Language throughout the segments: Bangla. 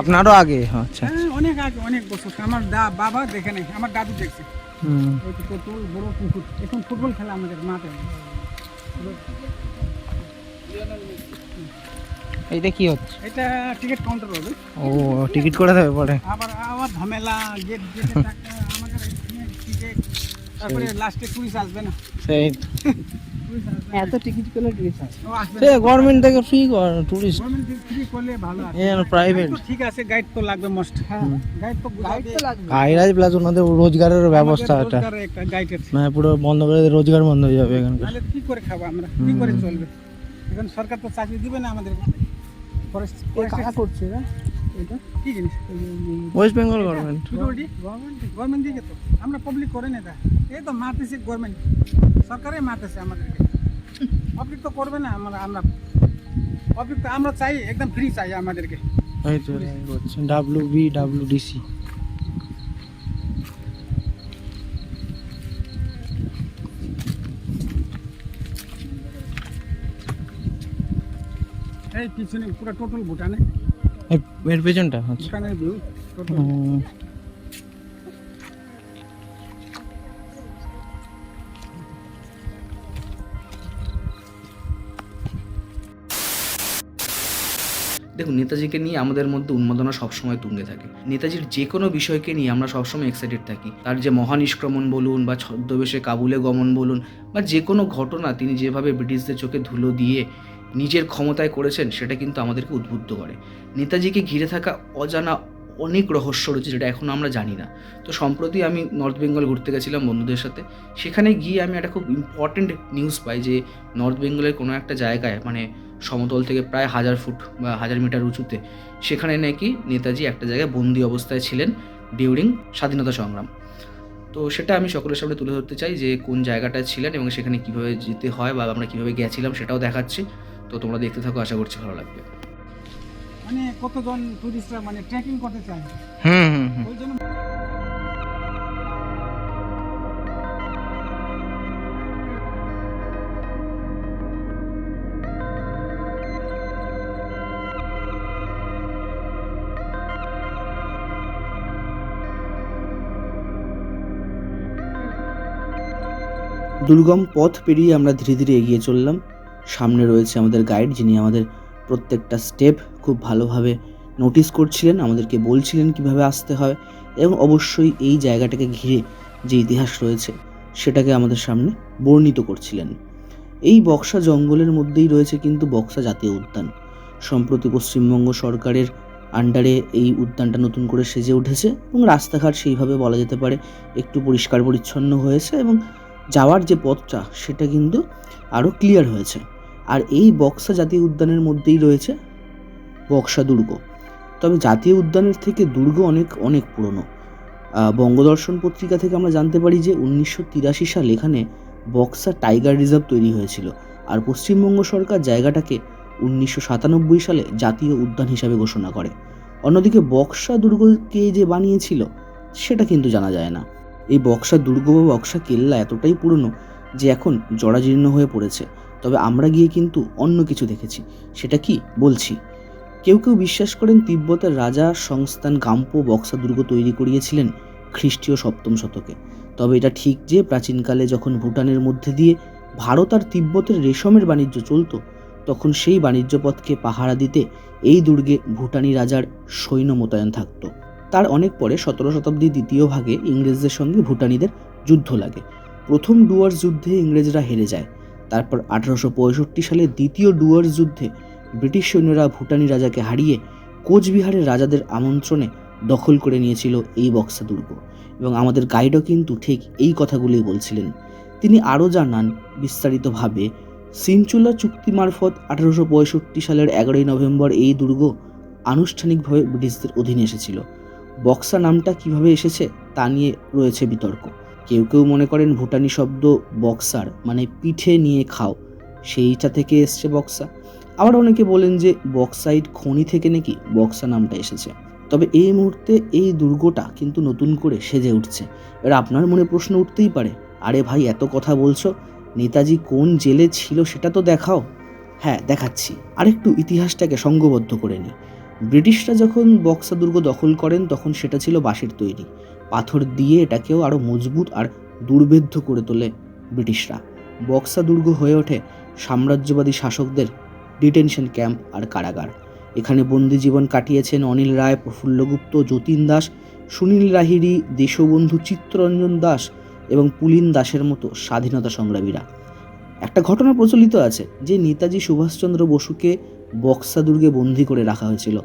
আপনারও আগে? আচ্ছা হ্যাঁ অনেক আগে অনেক বছর আমার দা বাবা দেখে নাই আমার দাদু দেখছে। বড় পুকুর এখন ফুটবল খেলা আমাদের মাঠে। এইটা কি হচ্ছে? এটা টিকিট কাউন্টার হবে। ও টিকিট করে দেবে পরে? আবার আবার ঝামেলা গেট গেটে আমাদের টিকিট তারপরে লাস্টে টুরিস্ট আসবে না। সেই। এত টিকিট করলে টুরিস্ট সে গভর্নমেন্ট থেকে ফ্রি টুরিস্ট ফ্রি করলে ভালো আছে এ প্রাইভেট ঠিক আছে গাইড তো লাগবে মোস্ট হ্যাঁ গাইড তো গাইড তো লাগবে। গাইরাজ প্লাস ওনাদের রোজগারের ব্যবস্থা এটা একটা। গাইডের মানে পুরো বন্ধ করে রোজগার বন্ধ হয়ে যাবে এখানকার। তাহলে কি করে খাব আমরা? কি করে চলবে? এখন সরকার তো চাকরি দিবে না আমাদের ফরেস্ট কারা করছে এটা কি জিনিস? West Bengal government government government দিকে তো। আমরা পাবলিক করে না এটা এই তো মারতেছে গভর্নমেন্ট সরকারে মারতেছে আমাদেরকে পাবলিক তো করবে না আমরা আমরা পাবলিক তো আমরা চাই একদম ফ্রি চাই আমাদেরকে। এই তো হচ্ছে ডাব্লিউ বি ডাব্লিউ ডিসি এই পিছনে পুরো টোটাল ভুটানে। এর পেছনটা আচ্ছা। ভুটানের ভিউ টোটাল দেখুন, নেতাজিকে নিয়ে আমাদের মধ্যে উন্মাদনা সবসময় তুঙ্গে থাকে। নেতাজির যে কোনো বিষয়কে নিয়ে আমরা সবসময় এক্সাইটেড থাকি। তার যে মহানিষ্ক্রমণ বলুন বা ছদ্মবেশে কাবুলে গমন বলুন বা যে কোনো ঘটনা তিনি যেভাবে ব্রিটিশদের চোখে ধুলো দিয়ে নিজের ক্ষমতায় করেছেন, সেটা কিন্তু আমাদেরকে উদ্বুদ্ধ করে। নেতাজিকে ঘিরে থাকা অজানা অনেক রহস্য রয়েছে যেটা এখনও আমরা জানি না। তো সম্প্রতি আমি নর্থ বেঙ্গল ঘুরতে গেছিলাম বন্ধুদের সাথে। সেখানে গিয়ে আমি একটা খুব ইম্পর্ট্যান্ট নিউজ পাই যে নর্থ বেঙ্গলের কোনো একটা জায়গায় মানে সমতল থেকে প্রায় হাজার ফুট বা হাজার মিটার উঁচুতে। সেখানে নাকি নেতাজি একটা জায়গায় বন্দি অবস্থায় ছিলেন ডিউরিং স্বাধীনতা সংগ্রাম। তো সেটা আমি সকলের সামনে তুলে ধরতে চাই যে কোন জায়গাটায় ছিলেন এবং সেখানে কীভাবে যেতে হয় বা আমরা কীভাবে গেছিলাম সেটাও দেখাচ্ছি। তো তোমরা দেখতে থাকো আশা করছি ভালো লাগবে। মানে কতজন টুরিস্টরা মানে ট্রেকিং করতে চায়? হুম হুম হুম। ওই জন্য দুর্গম পথ পেরিয়ে আমরা ধীরে ধীরে এগিয়ে চললাম। সামনে রয়েছে আমাদের গাইড, যিনি আমাদের প্রত্যেকটা স্টেপ খুব ভালোভাবে নোটিস করছিলেন, আমাদেরকে বলছিলেন কীভাবে আসতে হয় এবং অবশ্যই এই জায়গাটাকে ঘিরে যে ইতিহাস রয়েছে, সেটাকে আমাদের সামনে বর্ণিত করছিলেন। এই বক্সা জঙ্গলের মধ্যেই রয়েছে কিন্তু বক্সা জাতীয় উদ্যান। সম্প্রতি পশ্চিমবঙ্গ সরকারের আন্ডারে এই উদ্যানটা নতুন করে সেজে উঠেছে এবং রাস্তাঘাট সেইভাবে বলা যেতে পারে একটু পরিষ্কার পরিচ্ছন্ন হয়েছে এবং যাওয়ার যে পথটা, সেটা কিন্তু আরও ক্লিয়ার হয়েছে। আর এই বক্সা জাতীয় উদ্যানের মধ্যেই রয়েছে বক্সা দুর্গ। তবে জাতীয় উদ্যানের থেকে দুর্গ অনেক অনেক পুরনো। বঙ্গদর্শন পত্রিকা থেকে আমরা জানতে পারি যে উনিশশো তিরাশি সালে এখানে বক্সা টাইগার রিজার্ভ তৈরি হয়েছিল। আর পশ্চিমবঙ্গ সরকার জায়গাটাকে উনিশশো সাতানব্বই সালে জাতীয় উদ্যান হিসাবে ঘোষণা করে। অন্যদিকে বক্সা দুর্গকে যে বানিয়েছিল, সেটা কিন্তু জানা যায় না। এই বক্সা দুর্গ বা বক্সা কেল্লা এতটাই পুরনো যে এখন জরাজীর্ণ হয়ে পড়েছে। তবে আমরা গিয়ে কিন্তু অন্য কিছু দেখেছি। সেটা কি? বলছি। কেউ কেউ বিশ্বাস করেন তিব্বতের রাজা সংস্থান গাম্পো বক্সা দুর্গ তৈরি করিয়েছিলেন খ্রিস্টীয় সপ্তম শতকে। তবে এটা ঠিক যে প্রাচীনকালে যখন ভুটানের মধ্যে দিয়ে ভারত আর তিব্বতের রেশমের বাণিজ্য চলত, তখন সেই বাণিজ্য পথকে পাহারা দিতে এই দুর্গে ভুটানি রাজার সৈন্য মোতায়েন থাকতো। তার অনেক পরে সতেরো শতাব্দীর দ্বিতীয় ভাগে ইংরেজদের সঙ্গে ভুটানিদের যুদ্ধ লাগে। প্রথম ডুয়ার্স যুদ্ধে ইংরেজরা হেরে যায়। তারপর আঠারোশো পঁয়ষট্টি সালে দ্বিতীয় ডুয়ার্স যুদ্ধে ব্রিটিশ সৈন্যরা ভুটানি রাজাকে হারিয়ে কোচবিহারের রাজাদের আমন্ত্রণে দখল করে নিয়েছিল এই বক্সা দুর্গ এবং আমাদের গাইডও কিন্তু ঠিক এই কথাগুলি বলছিলেন। তিনি আরও জানান বিস্তারিতভাবে, সিনচুলা চুক্তি মারফত আঠারোশো পঁয়ষট্টি সালের এগারোই নভেম্বর এই দুর্গ আনুষ্ঠানিকভাবে ব্রিটিশদের অধীনে এসেছিল। বক্সা নামটা কীভাবে এসেছে তা নিয়ে রয়েছে বিতর্ক। কেউ কেউ মনে করেন ভুটানি শব্দ বক্সার মানে পিঠে নিয়ে খাও, সেইটা থেকে এসছে বক্সা। আবার অনেকে বলেন যে বক্সাইড খনি থেকে নাকি বক্সা নামটা এসেছে। তবে এই মুহূর্তে এই দুর্গটা কিন্তু নতুন করে সেজে উঠছে। এবার আপনার মনে প্রশ্ন উঠতেই পারে, আরে ভাই এত কথা বলছো, নেতাজি কোন জেলে ছিল সেটা তো দেখাও। হ্যাঁ দেখাচ্ছি। আরেকটু ইতিহাসটাকে সঙ্গবদ্ধ করে নিই। ব্রিটিশরা যখন বক্সা দুর্গ দখল করেন, তখন সেটা ছিল বাঁশের তৈরি। পাথর দিয়ে এটাকেও আরও মজবুত আর দুর্ভেদ্য করে তোলে ব্রিটিশরা। বক্সা দুর্গ হয়ে ওঠে সাম্রাজ্যবাদী শাসকদের ডিটেনশন ক্যাম্প আর কারাগার। এখানে বন্দি জীবন কাটিয়েছেন অনিল রায়, প্রফুল্লগুপ্ত, যতীন দাস, সুনীল লাহিড়ী দেশবন্ধু চিত্তরঞ্জন দাস এবং পুলিন দাসের মতো স্বাধীনতা সংগ্রামীরা। একটা ঘটনা প্রচলিত আছে যে নেতাজি সুভাষচন্দ্র বসুকে বক্সা দুর্গে বন্দি করে রাখা হয়েছিল।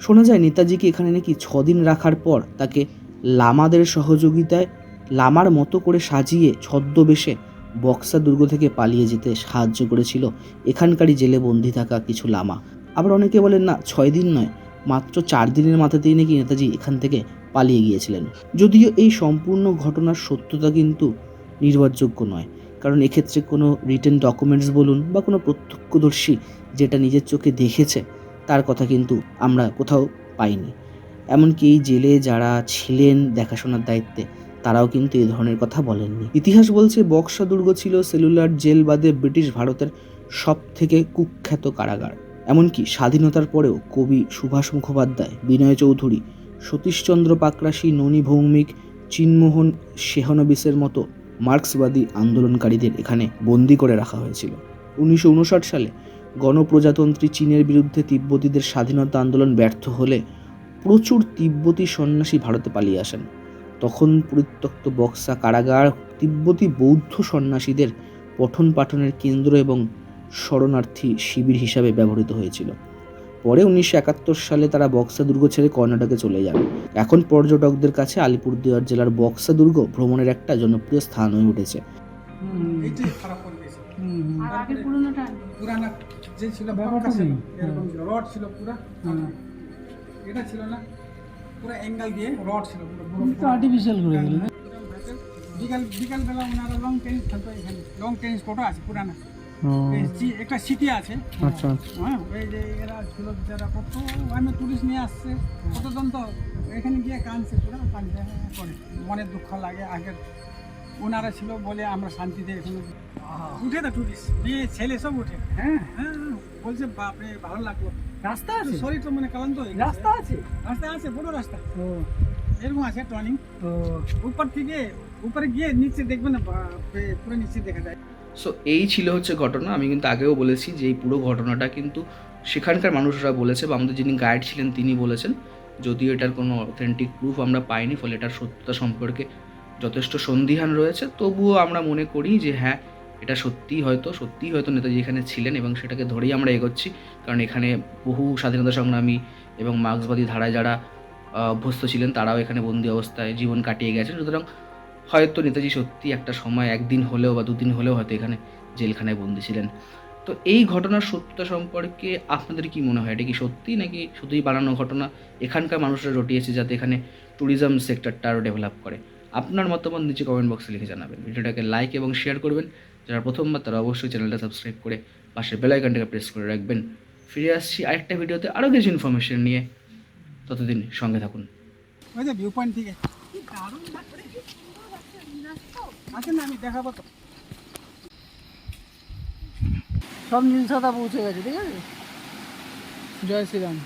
শোনা যায়, নেতাজিকে এখানে নাকি ছদিন রাখার পর তাকে লামাদের সহযোগিতায় লামার মতো করে সাজিয়ে ছদ্মবেশে বক্সা দুর্গ থেকে পালিয়ে যেতে সাহায্য করেছিল এখানকারই জেলে বন্দি থাকা কিছু লামা। আবার অনেকে বলেন, না, ছয় দিন নয়, মাত্র চার দিনের মাথাতেই নাকি নেতাজি এখান থেকে পালিয়ে গিয়েছিলেন। যদিও এই সম্পূর্ণ ঘটনার সত্যতা কিন্তু নির্ভরযোগ্য নয়। কারণ এক্ষেত্রে কোনো রিটেন ডকুমেন্টস বলুন বা কোনো প্রত্যক্ষদর্শী যেটা নিজের চোখে দেখেছে, তার কথা কিন্তু আমরা কোথাও পাইনি। এমনকি এই জেলে যারা ছিলেন দেখাশোনার দায়িত্বে, তারাও কিন্তু এই ধরনের কথা বলেননি। ইতিহাস বলছে, বক্সা দুর্গ ছিল সেলুলার জেল বাদে ব্রিটিশ ভারতের সব থেকে কুখ্যাত কারাগার। এমনকি স্বাধীনতার পরেও কবি সুভাষ মুখোপাধ্যায়, বিনয় চৌধুরী, সতীশচন্দ্র পাকরাশি, ননী ভৌমিক, চিনমোহন শেহনবিসের মতো মার্ক্সবাদী আন্দোলনকারীদের এখানে বন্দি করে রাখা হয়েছিল। উনিশশো উনষাট সালে গণপ্রজাতন্ত্রী চীনের বিরুদ্ধে তিব্বতীদের স্বাধীনতা আন্দোলন ব্যর্থ হলে প্রচুর তিব্বতী সন্ন্যাসী ভারতে পালিয়ে আসেন। তখন পরিত্যক্ত বক্সা কারাগার তিব্বতী বৌদ্ধ সন্ন্যাসীদের পঠন পাঠনের কেন্দ্র এবং শরণার্থী শিবির হিসাবে ব্যবহৃত হয়েছিল। পরে উনিশশো একাত্তর সালে তারা বক্সা দুর্গ ছেড়ে কর্ণাটকে চলে যান। এখন পর্যটকদের কাছে আলিপুরদুয়ার জেলার বক্সা দুর্গ ভ্রমণের একটা জনপ্রিয় স্থান হয়ে উঠেছে। এইটাই খারাপ করে দিয়েছে। আর আগের পুরোনোটা? পুরানা যে ছিল ব্যাপারটা পাক্কা ছিল ছিল। এরকম ছিল রড ছিল পুরা। এটা ছিল না পুরো অ্যাঙ্গেল দিয়ে রড ছিল পুরো পুরো আর্টিফিশিয়াল করে দিল বিকাল বিকাল বেলা ওনারা লং টেনিস খেলতো এখানে। লং টেনিস কোর্টও আছে পুরানা। একটা সিটি আছে। আচ্ছা আচ্ছা। হ্যাঁ ওই যে এরা ছিল যারা কত আমি টুরিস্ট নিয়ে আসছে। কতজন তো এখানে গিয়ে কানছে পুরো কানছে হ্যাঁ, করে। মনে দুঃখ লাগে আগের ওনারা ছিল বলে আমরা শান্তিতে এখানে উঠে না টুরিস্ট মেয়ে ছেলে সব উঠে। হ্যাঁ হ্যাঁ বলছে বাপরে ভালো লাগল। রাস্তা আছে? শরীর তো মানে ক্লান্ত। রাস্তা আছে? রাস্তা আছে বড় রাস্তা। এরকম আছে টর্নিং। ও। উপর থেকে উপরে গিয়ে নিচে দেখবে না বাপরে, পুরো নিচে দেখা যায়। সো এই ছিল হচ্ছে ঘটনা। আমি কিন্তু আগেও বলেছি যে এই পুরো ঘটনাটা কিন্তু সেখানকার মানুষরা বলেছে বা আমাদের যিনি গাইড ছিলেন তিনি বলেছেন। যদিও এটার কোনো অথেন্টিক প্রুফ আমরা পাইনি, ফলে এটার সত্যতা সম্পর্কে যথেষ্ট সন্দিহান রয়েছে। তবুও আমরা মনে করি যে হ্যাঁ এটা সত্যিই হয়তো সত্যিই হয়তো নেতাজি এখানে ছিলেন এবং সেটাকে ধরেই আমরা এগোচ্ছি। কারণ এখানে বহু স্বাধীনতা সংগ্রামী এবং মার্ক্সবাদী ধারায় যারা অভ্যস্ত ছিলেন, তারাও এখানে বন্দি অবস্থায় জীবন কাটিয়ে গেছেন। সুতরাং হয়তো নেতাজি সত্যি একটা সময় একদিন হলেও বা দুদিন হলেও হয়তো এখানে জেলখানায় বন্দি ছিলেন। তো এই ঘটনার সত্যতা সম্পর্কে আপনাদের কি মনে হয়? এটা কি সত্যি নাকি শুধুই বানানো ঘটনা? এখানকার মানুষরা রটিয়েছে যাতে এখানে ট্যুরিজম সেক্টরটা আরও ডেভেলপ করে। আপনার মতামত নিচে কমেন্ট বক্সে লিখে জানাবেন। ভিডিওটাকে লাইক এবং শেয়ার করবেন। যারা প্রথমবার তারা অবশ্যই চ্যানেলটা সাবস্ক্রাইব করে পাশে বেল আইকনটাকে প্রেস করে রাখবেন। ফিরে আসছি আরেকটা ভিডিওতে আরও কিছু ইনফরমেশন নিয়ে। ততদিন সঙ্গে থাকুন। ভিউ পয়েন্ট থেকে আছে। না আমি দেখাবো তো সব নীল সাদা পৌঁছে গেছে ঠিক আছে? জয় শ্রীরাম।